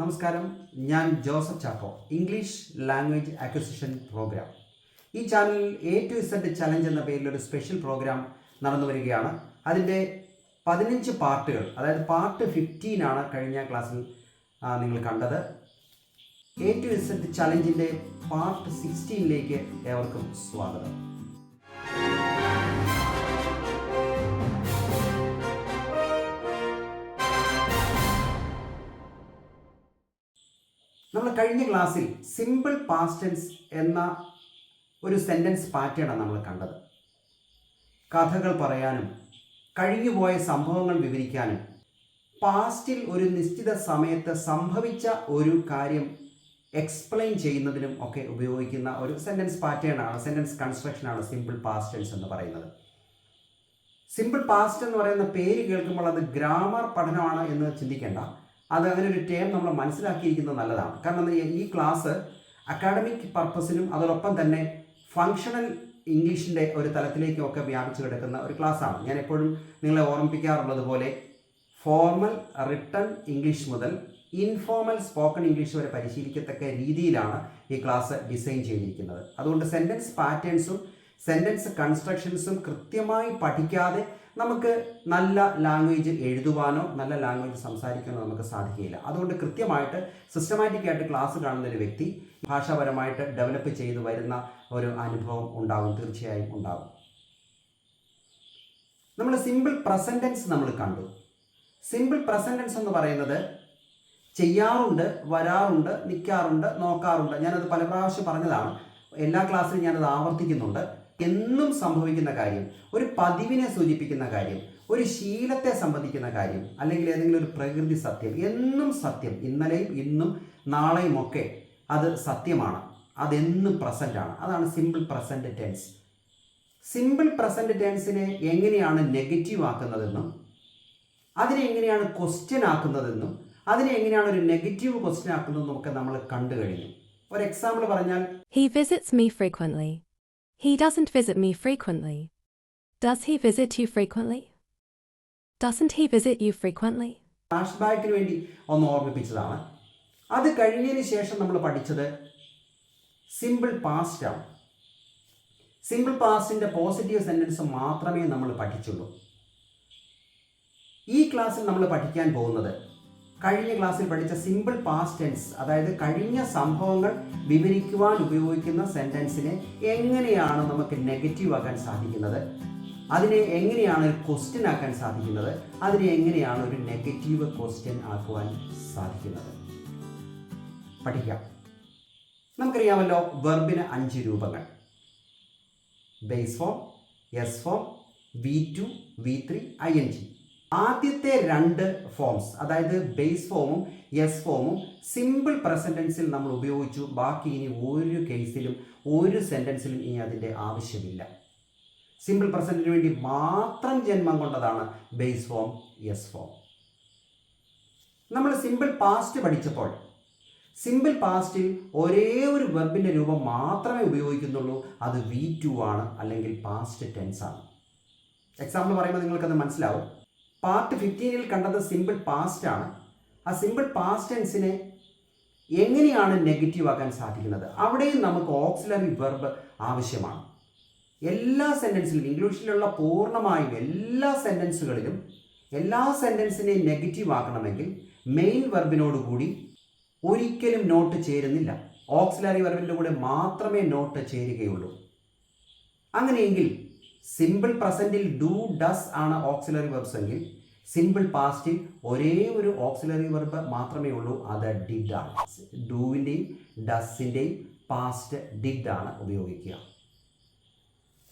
നമസ്കാരം. ഞാൻ Joseph Chacko. English language acquisition program ഈ ചാനലിൽ എ ടു ഇസഡ് ചലഞ്ച് എന്ന പേരിൽ ഒരു സ്പെഷ്യൽ പ്രോഗ്രാം നടന്നു വരികയാണ്. അതിന്റെ പതിനഞ്ച് പാർട്ടുകൾ അതായത് പാർട്ട് ഫിഫ്റ്റീൻ ആണ് കഴിഞ്ഞ ക്ലാസ്സിൽ നിങ്ങൾ കണ്ടത്. എ ടു ഇസഡ് ചലഞ്ചിന്റെ പാർട്ട് സിക്സ്റ്റീനിലേക്ക് ഏവർക്കും സ്വാഗതം. കഴിഞ്ഞ ക്ലാസ്സിൽ സിമ്പിൾ പാസ്റ്റൻസ് എന്ന ഒരു സെന്റൻസ് പാറ്റേണാണ് നമ്മൾ കണ്ടത്. കഥകൾ പറയാനും കഴിഞ്ഞുപോയ സംഭവങ്ങൾ വിവരിക്കാനും പാസ്റ്റിൽ ഒരു നിശ്ചിത സമയത്ത് സംഭവിച്ച ഒരു കാര്യം എക്സ്പ്ലെയിൻ ചെയ്യുന്നതിനും ഒക്കെ ഉപയോഗിക്കുന്ന ഒരു സെന്റൻസ് പാറ്റേണാണ് സെന്റൻസ് കൺസ്ട്രക്ഷനാണ് സിമ്പിൾ പാസ്റ്റൻസ് എന്ന് പറയുന്നത്. സിമ്പിൾ പാസ്റ്റ് എന്ന് പറയുന്ന പേര് കേൾക്കുമ്പോൾ അത് ഗ്രാമർ പഠനമാണ് എന്ന് ചിന്തിക്കേണ്ട. അത് അങ്ങനെ ഒരു ടേം നമ്മൾ മനസ്സിലാക്കിയിരിക്കുന്നത് നല്ലതാണ്. കാരണം ഈ- ക്ലാസ് അക്കാഡമിക് പർപ്പസിനും അതോടൊപ്പം തന്നെ ഫങ്ഷണൽ ഇംഗ്ലീഷിന്റെ ഒരു തലത്തിലേക്കൊക്കെ വ്യാപിച്ചു കിടക്കുന്ന ഒരു ക്ലാസ്സാണ് ഞാൻ എപ്പോഴും നിങ്ങളെ ഓർമ്മിപ്പിക്കാറുള്ളത് പോലെ ഫോർമൽ റിട്ടൺ ഇംഗ്ലീഷ് മുതൽ ഇൻഫോർമൽ സ്പോക്കൺ ഇംഗ്ലീഷ് വരെ പരിശീലിക്കത്തക്ക രീതിയിലാണ് ഈ ക്ലാസ് ഡിസൈൻ ചെയ്തിരിക്കുന്നത്. അതുകൊണ്ട് സെന്റൻസ് പാറ്റേൺസും സെന്റൻസ് കൺസ്ട്രക്ഷൻസും കൃത്യമായി പഠിക്കാതെ നമുക്ക് നല്ല ലാംഗ്വേജ് എഴുതുവാനോ നല്ല ലാംഗ്വേജ് സംസാരിക്കാനോ നമുക്ക് സാധിക്കില്ല അതുകൊണ്ട് കൃത്യമായിട്ട് സിസ്റ്റമാറ്റിക് ആയിട്ട് ക്ലാസ് കാണുന്ന ഒരു വ്യക്തി ഭാഷാപരമായിട്ട് ഡെവലപ്പ് ചെയ്തു വരുന്ന ഒരു അനുഭവം ഉണ്ടാകും തീർച്ചയായും ഉണ്ടാകും നമ്മൾ സിമ്പിൾ പ്രസന്റൻസ് നമ്മൾ കണ്ടു. സിമ്പിൾ പ്രസന്റൻസ് എന്ന് പറയുന്നത് ചെയ്യാറുണ്ട് വരാറുണ്ട് നിൽക്കാറുണ്ട് നോക്കാറുണ്ട്. ഞാനത് പല പ്രാവശ്യം പറഞ്ഞതാണ്. എല്ലാ ക്ലാസ്സിലും ഞാനത് ആവർത്തിക്കുന്നുണ്ട്. എന്നും സംഭവിക്കുന്ന കാര്യം ഒരു പതിവിനെ സൂചിപ്പിക്കുന്ന കാര്യം ഒരു ശീലത്തെ സംബന്ധിക്കുന്ന കാര്യം അല്ലെങ്കിൽ ഏതെങ്കിലും ഒരു പ്രകൃതി സത്യം എന്നും സത്യം. ഇന്നലെയും ഇന്നും നാളെയും ഒക്കെ അത് സത്യമാണ്. അതെന്നും പ്രസന്റ് ആണ്. അതാണ് simple present tense simple present ടെൻസിനെ എങ്ങനെയാണ് നെഗറ്റീവ് ആക്കുന്നതെന്നും അതിനെ എങ്ങനെയാണ് ക്വസ്റ്റ്യൻ ആക്കുന്നതെന്നും അതിനെ എങ്ങനെയാണ് ഒരു നെഗറ്റീവ് ക്വസ്റ്റ്യൻ ആക്കുന്നതെന്നും ഒക്കെ നമ്മൾ കണ്ടു കഴിഞ്ഞു. ഒരു എക്സാമ്പിൾ പറഞ്ഞാൽ he visits me frequently. He doesn't visit me frequently. Does he visit you frequently? Doesn't he visit you frequently? Flash ബാക്കിന് വേണ്ടി ഒന്ന് ഓർമ്മിപ്പിച്ചതാണ് അത് കഴിഞ്ഞതിന് ശേഷം നമ്മൾ പഠിച്ചത് സിമ്പിൾ പാസ്റ്റ് ആണ് സിമ്പിൾ പാസ്റ്റിന്റെ പോസിറ്റീവ് സെന്റൻസ് മാത്രമേ നമ്മൾ പഠിച്ചുള്ളൂ ഈ ക്ലാസ്സിൽ നമ്മൾ പഠിക്കാൻ പോകുന്നത് കഴിഞ്ഞ ക്ലാസ്സിൽ പഠിച്ച സിമ്പിൾ പാസ്റ്റ് ടെൻസ് അതായത് കഴിഞ്ഞ സംഭവങ്ങൾ വിവരിക്കുവാൻ ഉപയോഗിക്കുന്ന സെന്റൻസിനെ എങ്ങനെയാണ് നമുക്ക് നെഗറ്റീവ് ആക്കാൻ സാധിക്കുന്നത്? അതിനെ എങ്ങനെയാണ് ഒരു ക്വസ്റ്റ്യൻ ആക്കാൻ സാധിക്കുന്നത്? അതിനെ എങ്ങനെയാണ് ഒരു നെഗറ്റീവ് ക്വസ്റ്റ്യൻ ആക്കുവാൻ സാധിക്കുന്നത്? പഠിക്കാം. നമുക്കറിയാമല്ലോ വെർബിന് അഞ്ച് രൂപങ്ങൾ. Base form S form V two V three I N G ആദ്യത്തെ രണ്ട് ഫോംസ് അതായത് ബേസ് ഫോമും എസ് ഫോമും സിമ്പിൾ പ്രസന്റൻസിൽ നമ്മൾ ഉപയോഗിച്ചു. ബാക്കി ഇനി ഒരു കേസിലും ഒരു സെന്റൻസിലും ഇനി അതിന്റെ ആവശ്യമില്ല. സിമ്പിൾ പ്രസന്റിന് വേണ്ടി മാത്രം ജന്മം കൊണ്ടതാണ് ബേസ് ഫോം എസ് ഫോം നമ്മൾ സിമ്പിൾ പാസ്റ്റ് പഠിച്ചപ്പോൾ സിമ്പിൾ പാസ്റ്റിൽ ഒരേ ഒരു വെബിന്റെ രൂപം മാത്രമേ ഉപയോഗിക്കുന്നുള്ളൂ. അത് വി ടു ആണ് അല്ലെങ്കിൽ പാസ്റ്റ് ടെൻസ് ആണ്. എക്സാമ്പിൾ പറയുമ്പോൾ നിങ്ങൾക്കത് മനസ്സിലാവും. പാർട്ട് ഫിഫ്റ്റീനിൽ കണ്ടത് സിമ്പിൾ പാസ്റ്റ് ആണ്. ആ സിമ്പിൾ പാസ്റ്റ് ടെൻസിനെ എങ്ങനെയാണ് നെഗറ്റീവ് ആക്കാൻ സാധിക്കുന്നത്? അവിടെയും നമുക്ക് ഓക്സിലറി വെർബ് ആവശ്യമാണ്. എല്ലാ സെന്റൻസിലും ഇംഗ്ലീഷിലുള്ള പൂർണമായും എല്ലാ സെന്റൻസുകളിലും എല്ലാ സെന്റൻസിനെയും നെഗറ്റീവ് ആക്കണമെങ്കിൽ മെയിൻ വെർബിനോട് കൂടി ഒരിക്കലും നോട്ട് ചേരുന്നില്ല. ഓക്സിലറി വെർബിന്റെ കൂടെ മാത്രമേ നോട്ട് ചേരുകയുള്ളൂ. അങ്ങനെയെങ്കിൽ സിമ്പിൾ പ്രസന്റിൽ ഡു ഡസ് ആണ് ഓക്സിലറി വെർബ്സ് എങ്കിൽ സിമ്പിൾ പാസ്റ്റിൽ ഒരേ ഒരു ഓക്സിലറി വെർബ് മാത്രമേ ഉള്ളൂ അത് ഡിഡ് ആണ്. ഡൂവിന്റെയും ഡസിന്റെയും പാസ്റ്റ് ഡിഡ് ആണ് ഉപയോഗിക്കുക.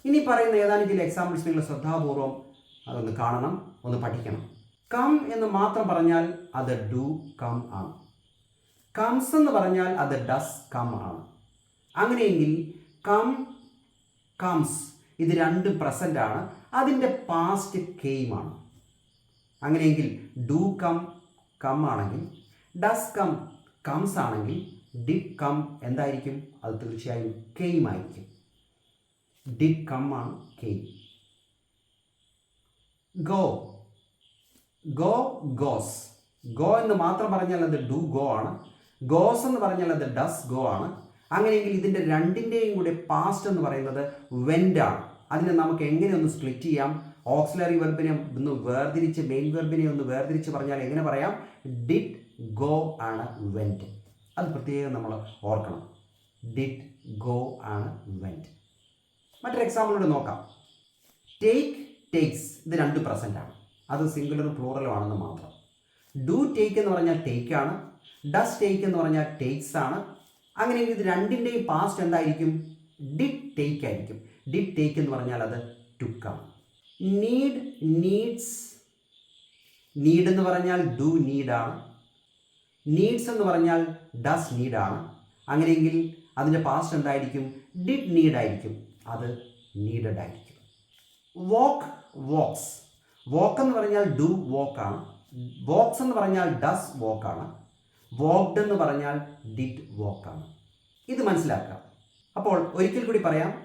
ഇനി പറയുന്ന ഏതാനും ചില എക്സാമ്പിൾസ് നിങ്ങൾ ശ്രദ്ധാപൂർവം അതൊന്ന് കാണണം ഒന്ന് പഠിക്കണം. കം എന്ന് മാത്രം പറഞ്ഞാൽ അത് ഡു കം ആണ്. കംസ് എന്ന് പറഞ്ഞാൽ അത് ഡസ് കം ആണ്. അങ്ങനെയെങ്കിൽ കം കംസ് ഇത് രണ്ടും പ്രസന്റ് ആണ്. അതിന്റെ പാസ്റ്റ് കെയിമാണ് അങ്ങനെയെങ്കിൽ ഡു കം കം ആണെങ്കിൽ ഡസ് കം കംസ് ആണെങ്കിൽ ഡിഡ് കം എന്തായിരിക്കും? അത് തീർച്ചയായും കെയിം ആയിരിക്കും. ഡിഡ് കം ആണ് came go go goes go എന്ന് മാത്രം പറഞ്ഞാൽ അത് ഡു ഗോ ആണ്. ഗോസ് എന്ന് പറഞ്ഞാൽ അത് ഡസ് ഗോ ആണ്. അങ്ങനെയെങ്കിൽ ഇതിന്റെ രണ്ടിന്റെയും കൂടെ പാസ്റ്റ് എന്ന് പറയുന്നത് വെന്റാണ് അതിനെ നമുക്ക് എങ്ങനെ ഒന്ന് സ്പ്ലിറ്റ് ചെയ്യാം? ഓക്സിലറി വെർബിനെ ഒന്ന് വേർതിരിച്ച് മെയിൻ വെർബിനെ ഒന്ന് വേർതിരിച്ച് പറഞ്ഞാൽ എങ്ങനെ പറയാം? ഡിഡ് ഗോ ആണ് വെന്റ് അത് പ്രത്യേകം നമ്മൾ ഓർക്കണം. ഡിഡ് ഗോ ആണ് വെന്റ് മറ്റൊരു എക്സാമ്പിളോട് നോക്കാം. ടേക്ക് ടേക്സ് ഇത് രണ്ട് പ്രസന്റ് ആണ്. അത് സിംഗുലറും പ്ലൂറലും ആണെന്ന് മാത്രം. ഡു ടേക്ക് എന്ന് പറഞ്ഞാൽ ടേക്ക് ആണ്. ഡസ് ടേക്ക് എന്ന് പറഞ്ഞാൽ ടേക്സ് ആണ്. അങ്ങനെയെങ്കിൽ ഇത് രണ്ടിന്റെയും പാസ്റ്റ് എന്തായിരിക്കും? ഡിഡ് ടേക്ക് ആയിരിക്കും. ഡിഡ് ടേക്ക് എന്ന് പറഞ്ഞാൽ അത് ടുക്കാണ് നീഡ് നീഡ്സ് നീഡ് എന്ന് പറഞ്ഞാൽ ഡു നീഡാണ് നീഡ്സ് എന്ന് പറഞ്ഞാൽ ഡസ് നീഡാണ് അങ്ങനെയെങ്കിൽ അതിന്റെ പാസ്റ്റ് എന്തായിരിക്കും? ഡിഡ് നീഡ് ആയിരിക്കും. അത് നീഡഡ് ആയിരിക്കും. വോക്ക് വോക്സ് വോക്ക് എന്ന് പറഞ്ഞാൽ ഡു വോക്കാണ് വോക്സ് എന്ന് പറഞ്ഞാൽ ഡസ് വോക്കാണ് വോക്ഡ് എന്ന് പറഞ്ഞാൽ ഡിഡ് ആണ്. ഇത് മനസ്സിലാക്കാം. അപ്പോൾ ഒരിക്കൽ കൂടി പറയാം.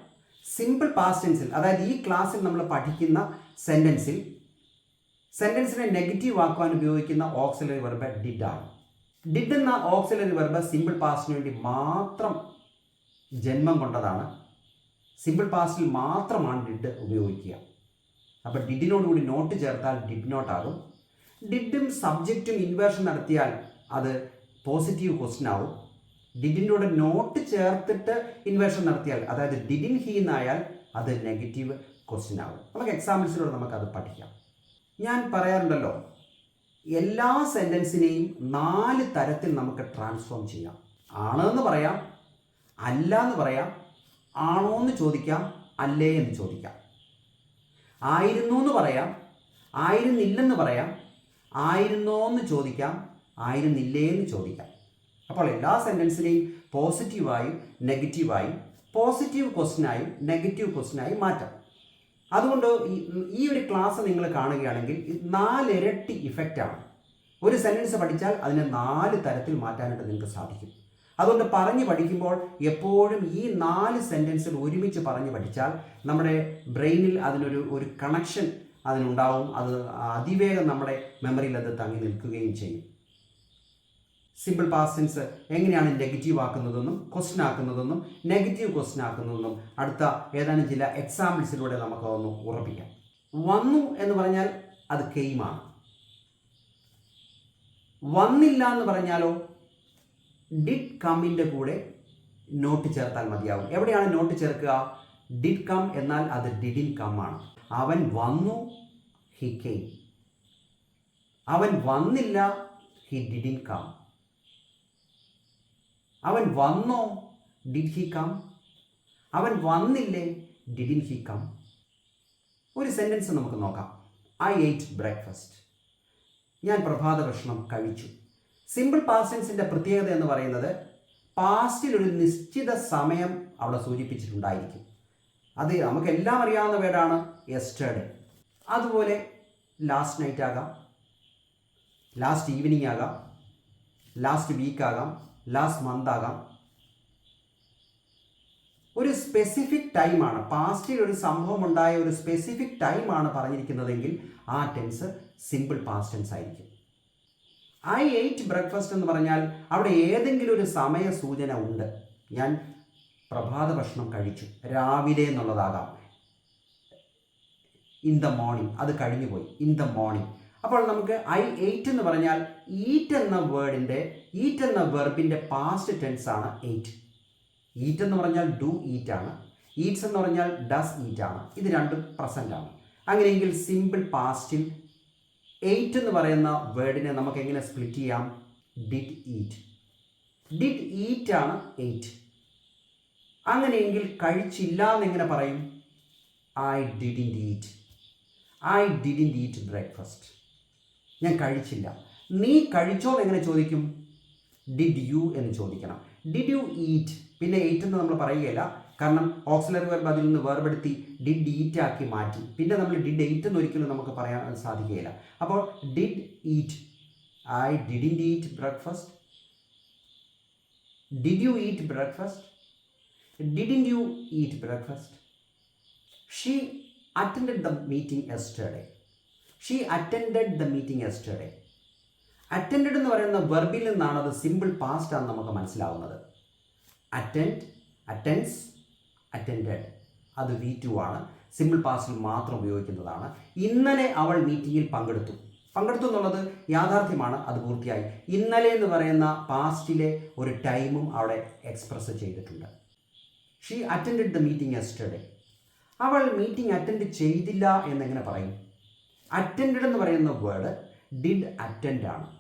സിമ്പിൾ പാസ്റ്റ് ടെൻസിൽ അതായത് ഈ ക്ലാസ്സിൽ നമ്മൾ പഠിക്കുന്ന സെന്റൻസിൽ സെന്റൻസിനെ നെഗറ്റീവ് ആക്കുവാൻ ഉപയോഗിക്കുന്ന ഓക്സിലറി വെർബ് ഡിഡ് ആണ്. ഡിഡ് എന്ന ഓക്സിലറി വെർബ് സിമ്പിൾ പാസ്റ്റിന് വേണ്ടി മാത്രം ജന്മം കൊണ്ടതാണ്. സിമ്പിൾ പാസ്റ്റിൽ മാത്രമാണ് ഡിഡ് ഉപയോഗിക്കുക. അപ്പോൾ ഡിഡിനോടുകൂടി നോട്ട് ചേർത്താൽ ഡിഡ് നോട്ട് ആകും. ഡിഡും സബ്ജക്റ്റും ഇൻവേർഷൻ നടത്തിയാൽ അത് പോസിറ്റീവ് ക്വസ്റ്റ്യൻ ആവും. ഡിഡിന്റെ കൂടെ നോട്ട് ചേർത്തിട്ട് ഇൻവേഷൻ നടത്തിയാൽ അതായത് ഡിഡിൻ ഹീ എന്നായാൽ അത് നെഗറ്റീവ് ക്വസ്റ്റ്യൻ ആവും. നമുക്ക് എക്സാമ്പിൾസിലൂടെ നമുക്കത് പഠിക്കാം. ഞാൻ പറയാറുണ്ടല്ലോ എല്ലാ സെന്റൻസിനെയും നാല് തരത്തിൽ നമുക്ക് ട്രാൻസ്ഫോം ചെയ്യാം. ആണെന്ന് പറയാം അല്ല എന്ന് പറയാം ആണോ എന്ന് ചോദിക്കാം അല്ലേ എന്ന് ചോദിക്കാം. ആയിരുന്നു എന്ന് പറയാം ആയിരുന്നില്ലെന്ന് പറയാം ആയിരുന്നോ എന്ന് ചോദിക്കാം ആയിരുന്നില്ലേ എന്ന് ചോദിക്കാം. അപ്പോൾ എല്ലാ സെന്റൻസിനെയും പോസിറ്റീവായും നെഗറ്റീവായും പോസിറ്റീവ് ക്വസ്റ്റിനായും നെഗറ്റീവ് ക്വസ്റ്റിനായും മാറ്റാം. അതുകൊണ്ട് ഈ- ഒരു ക്ലാസ് നിങ്ങൾ കാണുകയാണെങ്കിൽ നാലിരട്ടി ഇഫക്റ്റാണ് ഒരു സെന്റൻസ് പഠിച്ചാൽ അതിനെ നാല് തരത്തിൽ മാറ്റാനായിട്ട് നിങ്ങൾക്ക് സാധിക്കും. അതുകൊണ്ട് പറഞ്ഞു പഠിക്കുമ്പോൾ എപ്പോഴും ഈ നാല് സെന്റൻസുകൾ ഒരുമിച്ച് പറഞ്ഞ് പഠിച്ചാൽ നമ്മുടെ ബ്രെയിനിൽ അതിനൊരു ഒരു കണക്ഷൻ അതിനുണ്ടാവും. അത് അതിവേഗം നമ്മുടെ മെമ്മറിയിൽ അത് തങ്ങി നിൽക്കുകയും ചെയ്യും. സിമ്പിൾ പാസ്റ്റൻസ് എങ്ങനെയാണ് നെഗറ്റീവ് ആക്കുന്നതെന്നും ക്വസ്റ്റ്യൻ ആക്കുന്നതെന്നും നെഗറ്റീവ് ക്വസ്റ്റ്യൻ ആക്കുന്നതെന്നും അടുത്ത ഏതാനും ചില എക്സാമ്പിൾസിലൂടെ നമുക്ക് ഒന്ന് ഉറപ്പിക്കാം. വന്നു എന്ന് പറഞ്ഞാൽ അത് കെയിമാണ് വന്നില്ല എന്ന് പറഞ്ഞാലോ? ഡിഡ് കമ്മിന്റെ കൂടെ നോട്ട് ചേർത്താൽ മതിയാവും. എവിടെയാണ് നോട്ട് ചേർക്കുക? ഡിഡ് കം എന്നാൽ അത് ഡിഡിൻ കം ആണ്. അവൻ വന്നു ഹി കെയിം അവൻ വന്നില്ല ഹി ഡിഡിൻ കം അവൻ വന്നോ? ഡിഡ് ഹി കം അവൻ വന്നില്ലേ? ഡിഡിൻ ഹി കം ഒരു സെന്റൻസ് നമുക്ക് നോക്കാം. ഐ എയ്റ്റ് ബ്രേക്ക്ഫാസ്റ്റ് ഞാൻ പ്രഭാത ഭക്ഷണം കഴിച്ചു. സിമ്പിൾ പാസ്റ്റൻസിന്റെ പ്രത്യേകത എന്ന് പറയുന്നത് പാസ്റ്റിൽ ഒരു നിശ്ചിത സമയം അവിടെ സൂചിപ്പിച്ചിട്ടുണ്ടായിരിക്കും. അത് നമുക്ക് എല്ലാം അറിയാവുന്ന പേരാണ് യെസ്റ്റർഡേ അതുപോലെ ലാസ്റ്റ് നൈറ്റ് ആകാം. ലാസ്റ്റ് ഈവനിങ് ആകാം. ലാസ്റ്റ് വീക്ക് ആകാം. ലാസ്റ്റ് മന്ത് ആകാം. ഒരു സ്പെസിഫിക് ടൈമാണ് പാസ്റ്റിൽ ഒരു സംഭവം ഉണ്ടായ ഒരു സ്പെസിഫിക് ടൈമാണ് പറഞ്ഞിരിക്കുന്നതെങ്കിൽ ആ ടെൻസ് സിമ്പിൾ പാസ്റ്റ് ടെൻസ് ആയിരിക്കും. ഐ എയ്റ്റ് ബ്രേക്ക്ഫാസ്റ്റ് എന്ന് പറഞ്ഞാൽ അവിടെ ഏതെങ്കിലും ഒരു സമയ സൂചന ഉണ്ട്. ഞാൻ പ്രഭാത ഭക്ഷണം കഴിച്ചു. രാവിലെ എന്നുള്ളതാകാം. ഇൻ ദ മോർണിംഗ് അത് കഴിഞ്ഞു പോയി ഇൻ ദ മോർണിംഗ് അപ്പോൾ നമുക്ക് ഐ എയ്റ്റ് എന്ന് പറഞ്ഞാൽ ഈറ്റ് എന്ന വേർഡിന്റെ ഈറ്റ് എന്ന വെർബിന്റെ പാസ്റ്റ് ടെൻസ് ആണ് എയ്റ്റ് ഈറ്റ് എന്ന് പറഞ്ഞാൽ ഡു ഈറ്റ് ആണ്. ഈറ്റ്സ് എന്ന് പറഞ്ഞാൽ ഡസ് ഈറ്റ് ആണ്. ഇത് രണ്ടും പ്രസന്റ് ആണ്. അങ്ങനെയെങ്കിൽ സിമ്പിൾ പാസ്റ്റിൽ എയ്റ്റ് എന്ന് പറയുന്ന വേർഡിനെ നമുക്ക് എങ്ങനെ സ്പ്ലിറ്റ് ചെയ്യാം? ഡിഡ് ഈറ്റ് ഡിഡ് ഈറ്റ് ആണ് എയ്റ്റ് അങ്ങനെയെങ്കിൽ കഴിച്ചില്ല എന്നെങ്ങനെ പറയും? I didn't eat I didn't eat breakfast ഞാൻ കഴിച്ചില്ല. നീ കഴിച്ചോ എങ്ങനെ ചോദിക്കും? ഡിഡ് യു എന്ന് ചോദിക്കണം. ഡിഡ് യു ഈറ്റ് പിന്നെ എയ്റ്റ് എന്ന് നമ്മൾ പറയുകയില്ല. കാരണം ഓക്സിലറി വെർബ് അതിൽ നിന്ന് വേർപെടുത്തി ഡിഡ് ഈറ്റ് ആക്കി മാറ്റി. പിന്നെ നമ്മൾ ഡിഡ് എയ്റ്റ് എന്ന് ഒരിക്കലും നമുക്ക് പറയാൻ സാധിക്കുകയില്ല. അപ്പോൾ did eat I didn't eat breakfast did you eat breakfast didn't you eat breakfast she attend the meeting yesterday she attend the meeting yesterday attend എന്ന് പറയുന്ന വെർബിൽ നിന്നാണ് അത് സിമ്പിൾ പാസ്റ്റ് ആണ് നമുക്ക് മനസ്സിലാവുന്നത്. അറ്റൻഡ് അറ്റൻസ് അറ്റൻഡഡ് അത് വി ടു ആണ്. Simple പാസ്റ്റിൽ മാത്രം ഉപയോഗിക്കുന്നതാണ്. ഇന്നലെ അവൾ മീറ്റിങ്ങിൽ പങ്കെടുത്തു. പങ്കെടുത്തു എന്നുള്ളത് യാഥാർത്ഥ്യമാണ്. അത് പൂർത്തിയായി. ഇന്നലെ എന്ന് പറയുന്ന പാസ്റ്റിലെ ഒരു ടൈമും അവിടെ എക്സ്പ്രസ് ചെയ്തിട്ടുണ്ട്. She attend the meeting yesterday അവൾ മീറ്റിംഗ് അറ്റൻഡ് ചെയ്തില്ല എന്നെങ്ങനെ പറയും? അറ്റൻഡ് എന്ന് പറയുന്ന വേർഡ് ഡിഡ് അറ്റൻഡ് ആണ്.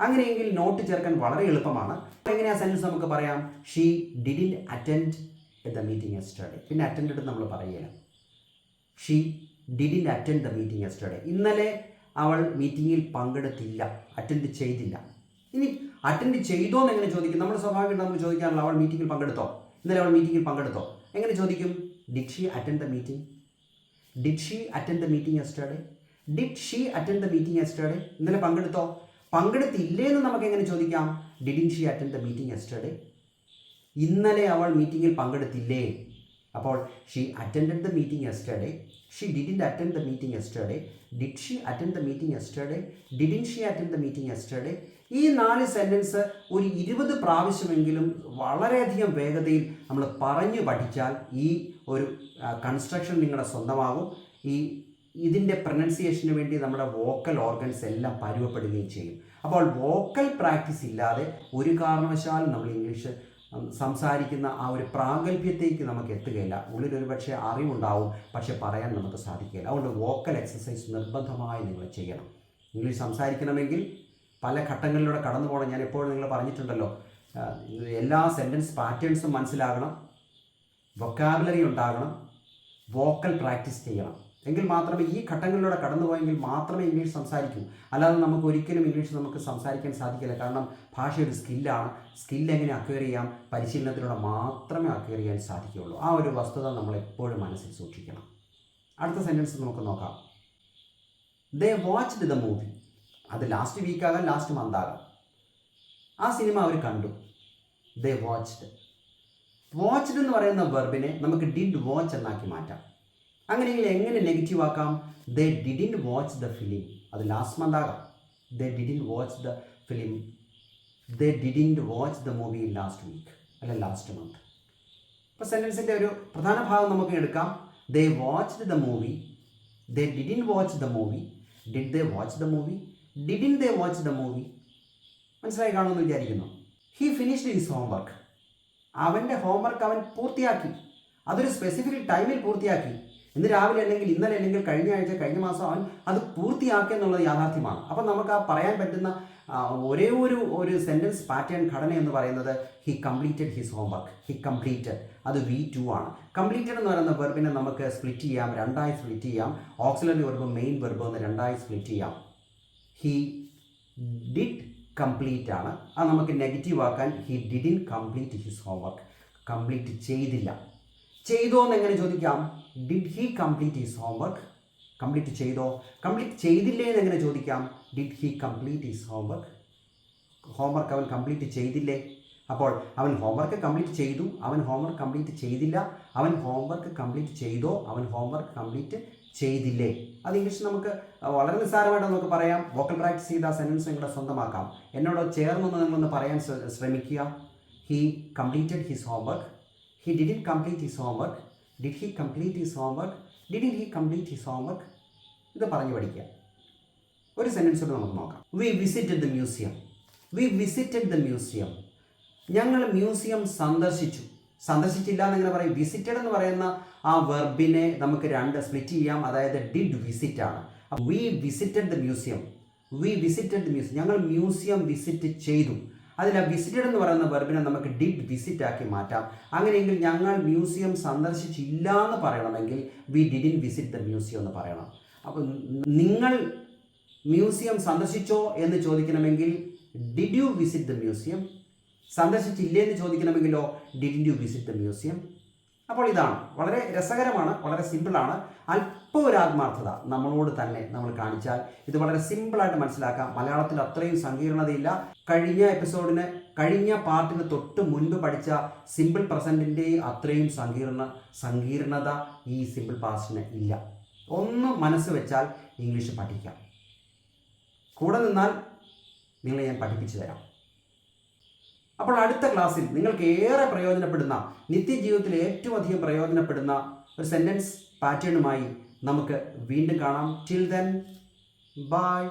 അങ്ങനെയെങ്കിൽ നോട്ട് ചേർക്കാൻ വളരെ എളുപ്പമാണ്. എങ്ങനെയാ സെൻസ് നമുക്ക് പറയാം? She didn't attend the meeting yesterday പിന്നെ അറ്റൻഡ് നമ്മൾ പറയുകയില്ല she didn't attend the meeting yesterday ഇന്നലെ അവൾ മീറ്റിങ്ങിൽ പങ്കെടുത്തില്ല. അറ്റൻഡ് ചെയ്തില്ല. ഇനി അറ്റൻഡ് ചെയ്തോ എന്ന് എങ്ങനെ ചോദിക്കും? നമ്മൾ സ്വാഭാവികമായിട്ട് നമ്മൾ ചോദിക്കാറുള്ള അവൾ മീറ്റിങ്ങിൽ പങ്കെടുത്തോ? ഇന്നലെ അവൾ മീറ്റിങ്ങിൽ പങ്കെടുത്തോ? എങ്ങനെ ചോദിക്കും? Did she attend the meeting did she attend the meeting yesterday? Did she attend the meeting yesterday? ഇന്നലെ പങ്കെടുത്തോ? പങ്കെടുത്തില്ലേ എന്ന് നമുക്ക് എങ്ങനെ ചോദിക്കാം? Didn't she attend the meeting yesterday ഇന്നലെ അവൾ മീറ്റിങ്ങിൽ പങ്കെടുത്തില്ലേ? അപ്പോൾ she attend the meeting yesterday she didn't attend the meeting yesterday did she attend the meeting yesterday didn't she attend the meeting yesterday ഈ നാല് സെന്റൻസ് ഒരു ഇരുപത് പ്രാവശ്യമെങ്കിലും വളരെയധികം വേഗതയിൽ നമ്മൾ പറഞ്ഞു പഠിച്ചാൽ ഈ ഒരു കൺസ്ട്രക്ഷൻ നിങ്ങളുടെ സ്വന്തമാകും. ഈ ഇതിന്റെ പ്രൊനൗൺസിയേഷന് വേണ്ടി നമ്മുടെ വോക്കൽ ഓർഗൻസ് എല്ലാം പരുവപ്പെടുകയും ചെയ്യും. അപ്പോൾ വോക്കൽ പ്രാക്ടീസ് ഇല്ലാതെ ഒരു കാരണവശാലും നമ്മൾ ഇംഗ്ലീഷ് സംസാരിക്കുന്ന ആ ഒരു പ്രാഗൽഭ്യത്തേക്ക് നമുക്ക് എത്തുകയില്ല. ഉള്ളിൽ ഒരു പക്ഷേ അറിവുണ്ടാവും പക്ഷെ പറയാൻ നമുക്ക് സാധിക്കില്ല അതുകൊണ്ട് വോക്കൽ എക്സസൈസ് നിർബന്ധമായി നിങ്ങൾ ചെയ്യണം. ഇംഗ്ലീഷ് സംസാരിക്കണമെങ്കിൽ പല ഘട്ടങ്ങളിലൂടെ കടന്നു പോകണം. ഞാൻ എപ്പോഴും നിങ്ങൾ പറഞ്ഞിട്ടുണ്ടല്ലോ. എല്ലാ സെന്റൻസ് പാറ്റേൺസും മനസ്സിലാകണം. വൊക്കാബുലറി ഉണ്ടാകണം. വോക്കൽ പ്രാക്ടീസ് ചെയ്യണം. എങ്കിൽ മാത്രമേ ഈ ഘട്ടങ്ങളിലൂടെ കടന്നു പോയെങ്കിൽ മാത്രമേ ഇംഗ്ലീഷ് സംസാരിക്കൂ. അല്ലാതെ നമുക്ക് ഒരിക്കലും ഇംഗ്ലീഷ് നമുക്ക് സംസാരിക്കാൻ സാധിക്കില്ല. കാരണം ഭാഷ ഒരു സ്കില്ലാണ് സ്കിൽ എങ്ങനെ അക്വയർ ചെയ്യാം? പരിശീലനത്തിലൂടെ മാത്രമേ അക്വയർ ചെയ്യാൻ സാധിക്കുകയുള്ളൂ. ആ ഒരു വസ്തുത നമ്മൾ എപ്പോഴും മനസ്സിൽ സൂക്ഷിക്കണം. അടുത്ത സെന്റൻസ് നമുക്ക് നോക്കാം. ദേ വാച്ച്ഡ് ദ മൂവി അത് ലാസ്റ്റ് വീക്ക് ആകാം ലാസ്റ്റ് മന്ത് ആകാം. ആ സിനിമ അവർ കണ്ടു. ദേ വാച്ച്ഡ് വാച്ച്ഡ് എന്ന് പറയുന്ന വെർബിനെ നമുക്ക് ഡിഡ് വാച്ച് എന്നാക്കി മാറ്റാം. അങ്ങനെയെങ്കിൽ എങ്ങനെ നെഗറ്റീവ് ആക്കാം? They didn't watch the film അത് ലാസ്റ്റ് മന്ത് ആകാം. They didn't watch the film they didn't watch the movie last week അല്ല ലാസ്റ്റ് മന്ത് ഇപ്പോൾ സെന്റൻസിന്റെ ഒരു പ്രധാന ഭാഗം നമുക്ക് എടുക്കാം. They watched the movie they didn't watch the movie did they watch the movie didn't they watch the movie മനസ്സിലായി കാണുമെന്ന് വിചാരിക്കുന്നു. ഹി ഫിനിഷ്ഡ് ഹിസ് ഹോംവർക്ക് അവന്റെ ഹോംവർക്ക് അവൻ പൂർത്തിയാക്കി. അതൊരു സ്പെസിഫിക് ടൈമിൽ പൂർത്തിയാക്കി. ഇന്ന് രാവിലെ അല്ലെങ്കിൽ ഇന്നലെ അല്ലെങ്കിൽ കഴിഞ്ഞ ആഴ്ച കഴിഞ്ഞ മാസം അവൻ അത് പൂർത്തിയാക്കി എന്നുള്ളത് യാഥാർത്ഥ്യമാണ്. അപ്പം നമുക്ക് ആ പറയാൻ പറ്റുന്ന ഒരേ ഒരു ഒരു സെന്റൻസ് പാറ്റേൺ ഘടന എന്ന് പറയുന്നത് he completed his homework he completed അത് വി ടു ആണ്. കംപ്ലീറ്റഡ് എന്ന് പറയുന്ന വെർബിനെ നമുക്ക് സ്പ്ലിറ്റ് ചെയ്യാം. രണ്ടായി സ്പ്ലിറ്റ് ചെയ്യാം. ഓക്സിലറി വെർബ് മെയിൻ വെർബ് എന്ന് രണ്ടായി സ്പ്ലിറ്റ് ചെയ്യാം. ഹി ഡിഡ് കംപ്ലീറ്റ് ആണ്. അത് നമുക്ക് നെഗറ്റീവ് ആക്കാൻ he didn't complete his homework complete ചെയ്തില്ല. ചെയ്തോ എന്ന് എങ്ങനെ ചോദിക്കാം? Did he complete his homework complete ചെയ്തോ? കംപ്ലീറ്റ് ചെയ്തില്ലേ എന്ന് എങ്ങനെ ചോദിക്കാം? Did he complete his homework homework അവൻ കംപ്ലീറ്റ് ചെയ്തില്ലേ? അപ്പോൾ അവൻ ഹോംവർക്ക് കംപ്ലീറ്റ് ചെയ്തു. അവൻ ഹോംവർക്ക് കംപ്ലീറ്റ് ചെയ്തില്ല. അവൻ ഹോംവർക്ക് കംപ്ലീറ്റ് ചെയ്തോ? അവൻ ഹോംവർക്ക് കംപ്ലീറ്റ് ചെയ്തില്ലേ? അത് ഇംഗ്ലീഷ് നമുക്ക് വളരെ നിസ്സാരമായിട്ട് നമുക്ക് പറയാം. വോക്കൽ പ്രാക്ടീസ് ചെയ്ത സെന്റൻസ് നിങ്ങളുടെ സ്വന്തമാക്കാം. എന്നോട് ചേർന്നൊന്ന് നിങ്ങളൊന്ന് പറയാൻ ശ്ര- ശ്രമിക്കുക. He completed his homework he didn't complete his homework did he complete his homework didn't he complete his homework ഇത് പറഞ്ഞു പഠിക്കുക. ഒരു സെന്റൻസ് കൂടെ നമുക്ക് നോക്കാം. We visited the museum we visited the museum ഞങ്ങൾ മ്യൂസിയം സന്ദർശിച്ചു. സന്ദർശിച്ചില്ല എന്നിങ്ങനെ പറയും. വിസിറ്റഡ് എന്ന് പറയുന്ന ആ വെർബിനെ നമുക്ക് രണ്ട് സ്പ്ലിറ്റ് ചെയ്യാം. അതായത് ഡിഡ് വിസിറ്റ് ആണ്. We visited the museum we visited the museum ഞങ്ങൾ മ്യൂസിയം വിസിറ്റ് ചെയ്തു. അതിൽ ആ വിസിറ്റഡ് എന്ന് പറയുന്ന വെർബിനെ നമുക്ക് ഡിഡ് വിസിറ്റ് ആക്കി മാറ്റാം. അങ്ങനെയെങ്കിൽ ഞങ്ങൾ മ്യൂസിയം സന്ദർശിച്ചില്ല എന്ന് പറയണമെങ്കിൽ we didn't visit the museum എന്ന് പറയണം. അപ്പോൾ നിങ്ങൾ മ്യൂസിയം സന്ദർശിച്ചോ എന്ന് ചോദിക്കണമെങ്കിൽ did you visit the museum സന്ദർശിച്ചില്ലേ എന്ന് ചോദിക്കണമെങ്കിലോ did you visit the museum. അപ്പോൾ ഇതാണ്. വളരെ രസകരമാണ് വളരെ സിമ്പിളാണ്. അല്പം ഒരു ആത്മാർത്ഥത നമ്മളോട് തന്നെ നമ്മൾ കാണിച്ചാൽ ഇത് വളരെ സിമ്പിളായിട്ട് മനസ്സിലാക്കാം. മലയാളത്തിൽ അത്രയും സങ്കീർണതയില്ല. കഴിഞ്ഞ എപ്പിസോഡിന് കഴിഞ്ഞ പാർട്ടിന് തൊട്ട് മുൻപ് പഠിച്ച സിമ്പിൾ പ്രസന്റിന്റെ അത്രയും സങ്കീർണ സങ്കീർണത ഈ സിമ്പിൾ പാസ്റ്റിന് ഇല്ല. ഒന്ന് മനസ്സ് വെച്ചാൽ ഇംഗ്ലീഷ് പഠിക്കാം. കൂടെ നിന്നാൽ നിങ്ങളെ ഞാൻ പഠിപ്പിച്ചു തരാം. അപ്പോൾ അടുത്ത ക്ലാസ്സിൽ നിങ്ങൾക്ക് ഏറെ പ്രയോജനപ്പെടുന്ന നിത്യജീവിതത്തിൽ ഏറ്റവും അധികം പ്രയോജനപ്പെടുന്ന ഒരു സെന്റൻസ് പാറ്റേണുമായി നമുക്ക് വീണ്ടും കാണാം. Till then by